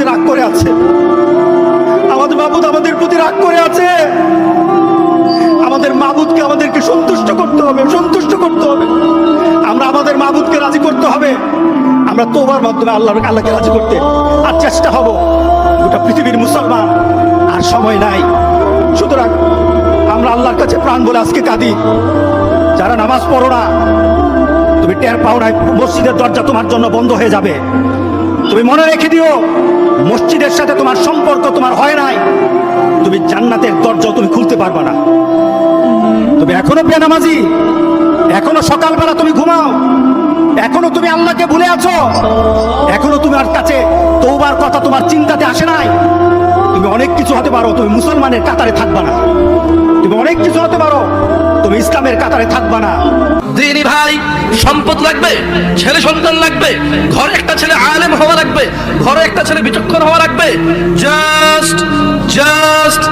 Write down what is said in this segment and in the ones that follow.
প্রতি রাগ করে আছে। আমাদের মাবুদ আমাদের প্রতি রাগ করে আছে। আমাদের মাবুদকে আমাদেরকে সন্তুষ্ট করতে হবে, সন্তুষ্ট করতে হবে। আমরা আমাদের মাবুদকে রাজি করতে হবে। আমরা তোবার মাধ্যমে আল্লাহ আল্লাহকে রাজি করতে আর চেষ্টা হব। গোটা পৃথিবীর মুসলমান আর সময় নাই। সুতরাং আমরা আল্লাহর কাছে প্রাণ বলে আজকে কাঁদি। যারা নামাজ পড়ো না, তুমি টের পাও নাই, মসজিদের দরজা তোমার জন্য বন্ধ হয়ে যাবে। তুমি মনে রেখে দিও, মসজিদের সাথে তোমার সম্পর্ক তোমার হয় নাই। তুমি জান্নাতের দরজা তুমি খুলতে পারবে না। তুমি এখনও বেনামাজি এখনও সকালবেলা তুমি ঘুমাও, এখনও তুমি আল্লাহকে ভুলে আছো, এখনও তোমার কাছে তৌবার কথা তোমার চিন্তাতে আসে নাই। তুমি অনেক কিছু হতে পারো, তুমি মুসলমানের কাতারে থাকবা না। তুমি অনেক কিছু হতে পারো, তুমি ইসলামের কাতারে থাকবা না। দিনী ভাই, সম্পদ লাগবে, ছেলে সন্তান লাগবে, ঘরে একটা ছেলে লাগবে ঘরে একটা ছেলে বিচক্ষণ হওয়া লাগবে জাস্ট জাস্ট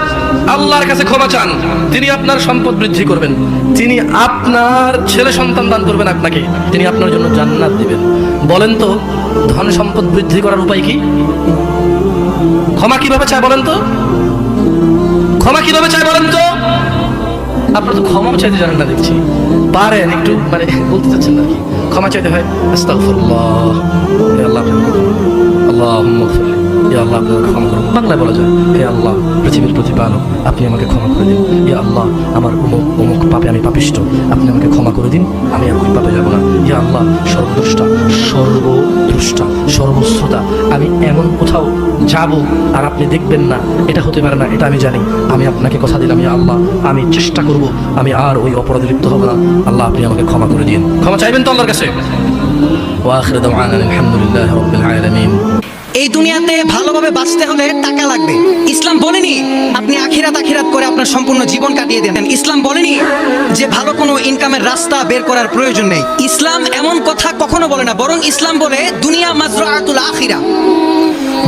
আল্লাহর কাছে ক্ষমা চান। তিনি আপনার সম্পদ বৃদ্ধি করবেন। তিনি আপনার ছেলে সন্তান দান করবেন আপনাকে। তিনি আপনার জন্য জান্নাত দিবেন। বলেন তো, ধন সম্পদ বৃদ্ধি করার উপায় কি? ক্ষমা কীভাবে চায় বলেন তো? ক্ষমা কীভাবে চায় বলেন তো? আপনারা তো ক্ষমা চাইতে জানেন না দেখছি। পারেন একটু মানে বলতে চাচ্ছেন না কি। ক্ষমা চাইতে হয়, আস্তাগফিরুল্লাহ। হে আল্লাহ ইয়া আল্লাহ আপনি আমাকে ক্ষমা করুন বাংলায় বলা যায়, হে আল্লাহ, পৃথিবীর প্রতিপালক, আপনি আমাকে ক্ষমা করে দিন। ইয়া আল্লাহ, আমার অমুক অমুক পাপে আমি পাপিষ্ট। আপনি আমাকে ক্ষমা করে দিন, আমি আর ওই পাপে যাব না। ইয়া আল্লাহ সর্বদ্রষ্টা সর্বদ্রষ্টা সর্বশ্রোতা, আমি এমন কোথাও যাব আর আপনি দেখবেন না। এটা হতে পারে না, এটা আমি জানি। আমি আপনাকে কথা দিলাম ইয়া আল্লাহ, আমি চেষ্টা করব, আমি আর ওই অপরাধে লিপ্ত হব না। আল্লাহ, আপনি আমাকে ক্ষমা করে দিন। ক্ষমা চাইবেন তো আল্লাহর কাছে? ওয়াখির দাওয়ানা আলহামদুলিল্লাহ রাব্বিল আলামিন। এই দুনিয়াতে ভালোভাবে বাঁচতে হলে টাকা লাগবে। ইসলাম বলেনি আপনি আখিরাত আখিরাত করে আপনার সম্পূর্ণ জীবন কাটিয়ে দেন ইসলাম বলেনি যে ভালো কোনো ইনকামের রাস্তা বের করার প্রয়োজন নেই। ইসলাম এমন কথা কখনো বলে না, বরং ইসলাম বলে দুনিয়া মাত্র আতুল আখিরা।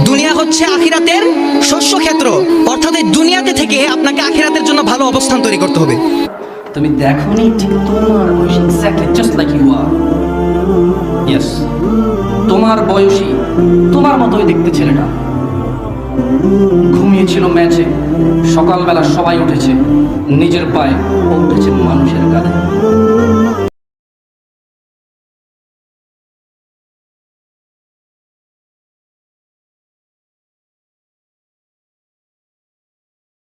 দুনিয়া হচ্ছে আখিরাতের শস্য ক্ষেত্র। অর্থাৎ এই দুনিয়াতে থেকে আপনাকে আখিরাতের জন্য ভালো অবস্থান তৈরি করতে হবে। তুমি দেখোনি ঠিক তোমার exactly just like you are yes তোমার বয়সী, তোমার মতোই দেখতে ছেলেটা। ঘুমিয়েছিল ম্যাচে, সকালবেলা সবাই উঠেছে, নিজের পায়ে উঠেছে মানুষের কাঁধে